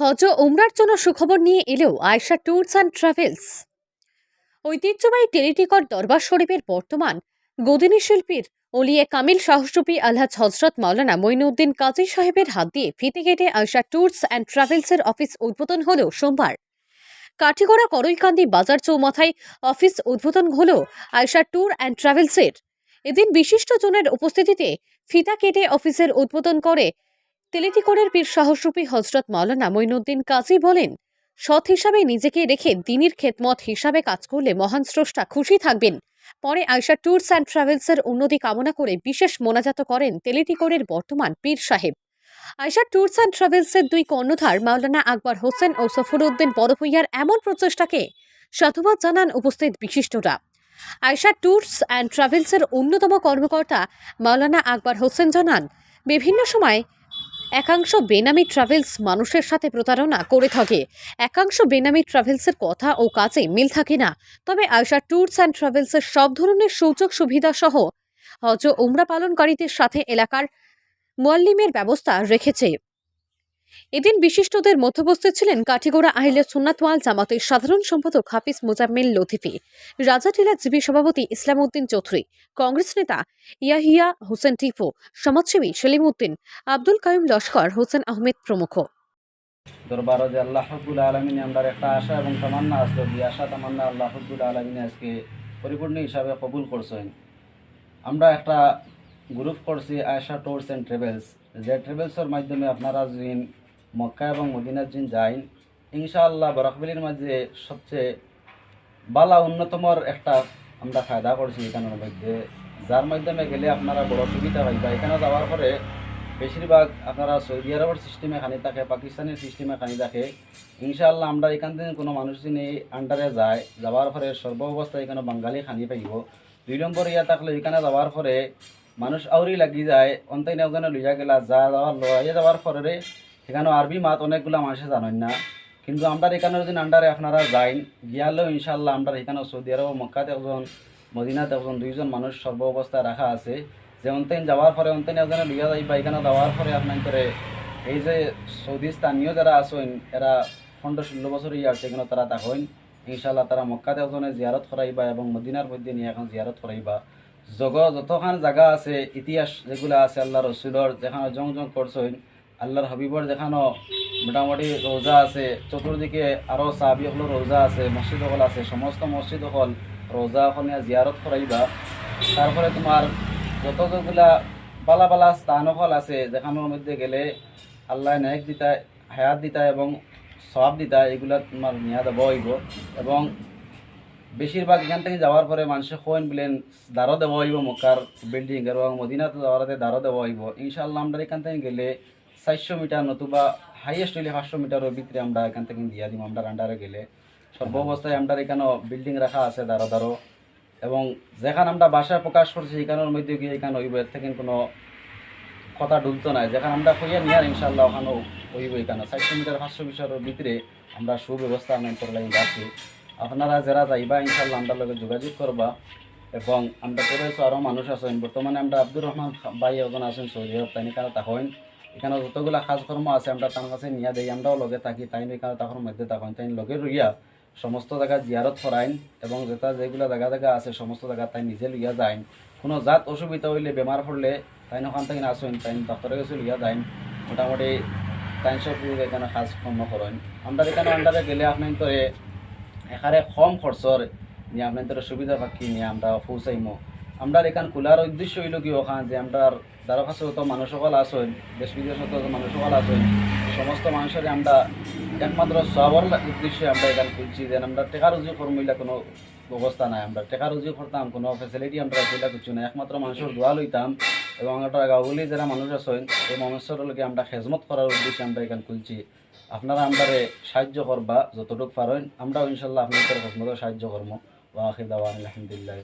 হজ উমরার জন্য সুখবর নিয়ে এলেও আয়শা ট্যুরস অ্যান্ড ট্রাভেলস। ঐতিহ্যবাহী টেলিটিকর দরবার শরীফের বর্তমান গদিনী শিল্পীর ওলিয়ে কামিল শাহরুপি আলহাজ হজরত মাওলানা মঈনুদ্দিন কাজী সাহেবের হাত দিয়ে ফিতে কেটে আয়শা ট্যুরস অ্যান্ড ট্রাভেলসের অফিস উদ্বোধন হল সোমবার। কাঠিগড়া করইকান্দি বাজার চৌমাথায় অফিস উদ্বোধন হল আয়শা ট্যুর অ্যান্ড ট্রাভেলসের। এদিন বিশিষ্ট জনের উপস্থিতিতে ফিতা কেটে অফিসের উদ্বোধন করে তেলেটিকরের পীর সাহসরূপী হজরত মাওলানা মঈনুদ্দিন কাজী বলেন, সৎ হিসাবে নিজেকে রেখে দিনের খেদমত হিসাবে কাজ করলে মহান স্রষ্টা খুশি থাকবেন। পরে আয়শা ট্যুরস অ্যান্ড ট্রাভেলসের উন্নতি কামনা করে বিশেষ মোনাজাত করেন তেলেটিকরের বর্তমান পীর সাহেব। আয়শা ট্যুরস অ্যান্ড ট্রাভেলসের দুই কর্ণধার মাওলানা আকবর হোসেন ও সফরউদ্দিন বড়ভূইয়ার এমন প্রচেষ্টাকে সাধুবাদ জানান উপস্থিত বিশিষ্টরা। আয়শা ট্যুরস অ্যান্ড ট্রাভেলসের অন্যতম কর্মকর্তা মাওলানা আকবর হোসেন জানান, বিভিন্ন সময় একাংশ বেনামি ট্রাভেলস মানুষের সাথে প্রতারণা করে থাকে। একাংশ বেনামি ট্রাভেলসের কথা ও কাজে মিল থাকে না। তবে আয়সা ট্যুরস অ্যান্ড ট্রাভেলসের সব ধরনের সুযোগ সুবিধা সহ হজ উমরা পালনকারীদের সাথে এলাকার মোয়াল্লিমের ব্যবস্থা রেখেছে। এদিন বিশিষ্টদের মধ্যে উপস্থিত ছিলেন কাঠিগোড়া আহিলে সুন্নাতওয়াল জামাতের সাধারণ সম্পাদক হাফিজ মোজাম্মেল লতিফি, রাজাটিলা জিবি সভাপতি ইসলাম উদ্দিন চৌধুরী, কংগ্রেস নেতা ইয়াহিয়া হোসেন টিপু, সমাজসেবী সেলিম উদ্দিন আব্দুল কায়ুম লস্কর, হোসেন আহমেদ প্রমুখ। দরবার যে আল্লাহ আলমিন আমরা একটা আশা এবং তামান্না আসলো, এই আশা তামান্না আল্লাহ আলমিন আজকে পরিপূর্ণ হিসাবে কবুল করছেন। আমরা একটা গ্রুপ করছি আয়সা ট্যুরস অ্যান্ড ট্রাভেলস যে ট্রাভেলসের মাধ্যমে আপনারা যিন মক্কা এবং মদিনার যিন যাইন, ইনশাআল্লাহ বরাকবিলির মাঝে সবচেয়ে বালা উন্নতমর একটা আমরা ফায়দা করছি এখানের মধ্যে। যার মাধ্যমে গেলে আপনারা বড় সুবিধা পাইবা এখানে যাওয়ার পরে বেশিরভাগ আপনারা সৌদি আরবের সিস্টেমে খানি থাকে, পাকিস্তানের সিস্টেমে খানি থাকে। ইনশাআল্লাহ আমরা এখান থেকে কোনো মানুষ যিনি আন্ডারে যায়, যাওয়ার পরে সর্ব অবস্থায় এখানে বাঙালি খানি পাইব। দুই নম্বর ইয়া থাকলে এখানে যাওয়ার পরে মানুষ আউরি লাগি যায়, অন্তাই নেওজনে লইয়া গেলা, যা যাওয়ার লইয়া যাওয়ার পরে সেখানে আরবি মাত অনেকগুলা মানুষে জানেন না। কিন্তু আমরা এখানে যদি আন্ডারে আপনারা যাইন, গিয়ালেও ইনশাল্লাহ আমরা এখানে সৌদি আরব মক্কাতে একজন, মদিনাতে একজন, দুইজন মানুষ সর্ব অবস্থায় রাখা আছে। যে অন্তেন যাওয়ার পরে অন্তেন একজনে লইয়া যাইবা এখানে যাওয়ার পরে আপনার করে। এই যে সৌদি স্থানীয় যারা আছেন, এরা পনেরো ষোলো বছর ইয়ে আছে এখানে তারা থাকেন ইনশাল্লাহ তারা মক্কাতে একজনে জিয়ারত করাইবা এবং মদিনার মধ্যে নিয়ে এখন জিয়ারত করাইবা। জগ যতখান জায়গা আছে, ইতিহাস যেগুলো আছে আল্লাহ রসুলর যেখানে জং জং করছেন আল্লাহর হাবিবর যেখানো মোটামুটি রোজা আছে চতুর্দিকে আরও সাহাবি হল রোজা আছে মসজিদ হল আছে, সমস্ত মসজিদ হল রোজা ওখানে জিয়ারত করাইবা তারপরে তোমার যত যেগুলা বালা বালা স্থান হল আছে যেখানোর মধ্যে গেলে আল্লাহ ন্যায়ক দিতা হায়াত দিতা এবং সব দিতা এগুলা তোমার নিয়া হইব এবং বেশিরভাগ এখান থেকে যাওয়ার পরে মানুষে কোয়েন বিলেন দারো দেওয়া হইব, মক্কার বিল্ডিং এবং মদিনাতে যাওয়ার দারো দেওয়া হইব। ইনশাআল্লাহ আমরা এখান থেকে গেলে চারশো মিটার নতুবা হাইয়েস্ট হইলে পাঁচশো মিটারের ভিতরে আমরা এখান থেকে দিয়া দিব, আমরা আন্ডারে গেলে। সর্ব অবস্থায় আমরা এখানে বিল্ডিং রাখা আছে দারো দারো এবং যেখানে আমরা বাসায় প্রকাশ করছি, এখানের মধ্যে গিয়ে এখানে হইব, এর থেকে কোনো কথা ডুলতো নাই যেখানে আমরা কইয়া নিয়ার ইনশাল্লাহ ওখানেও হইব এখানে। চারশো মিটার, পাঁচশো মিটারের ভিতরে আমরা সুব্যবস্থা আমি করে লাগি আপনারা যারা যাইবা ইনশাল্লাহ আমরা লগে যোগাযোগ করবা। এবং আমরা করে আরও মানুষ আছেন। বর্তমানে আমরা আব্দুর রহমান ভাই একজন আছেন সৌদি আরব, তাই এখানে তাহইন। এখানে যতগুলা কাজকর্ম আছে, আমরা তার কাছে নিয়ে দেই, আমরাও লগে থাকি, তাই এখানে তখন মধ্যে তখন তাই লগে রইয়া সমস্ত জায়গা জিয়ারত করাইন এবং যেটা যেগুলা জায়গা জায়গা আছে, সমস্ত জায়গা তাই নিজে লইয়া যাইন। কোনো জাত অসুবিধা হইলে, বেমার পড়লে তাই ওখান থেকে আসেন তাই ডক্টরের কাছে লইয়া যাইন। মোটামুটি তাই সব এখানে কাজ কর্ম করেন আমরা এখানে আন্ডারে গেলে আপনার তো এখানে কম খরচর নিয়ে সুবিধা পাখি নিয়ে আমরা পৌঁছাইমো। আমরা এখান খোলার উদ্দেশ্য হইল কি ওখান যে আমরা দ্বারা কাছে মানুষ সকল আসেন দেশ বিদেশ মানুষ সকল আসেন সমস্ত মানুষের আমরা একমাত্র সবর উদ্দেশ্যে আমরা এখানে খুলছি যে আমরা টেকা রুজি কর্মইলা কোনো ব্যবস্থা নাই। আমরা টেকা রুজি করতাম, কোনো ফেসিলিটি আমরা কইলা কিছু নাই। একমাত্র মানুষের দোয়া লইতাম এবং আমরা গাঁওগুলি যারা মানুষ আছেন, এই মানুষের লগে আমরা খেজমত করার উদ্দেশ্যে আমরা এখানে খুলছি। আপনারা আমরারে সাহায্য করবা, যতটুকু পারেন। আমরাও ইনশাল্লাহ আপনাদের খেজমতের সাহায্য করব। ওয়াখিদ আলহামদুলিল্লাহ।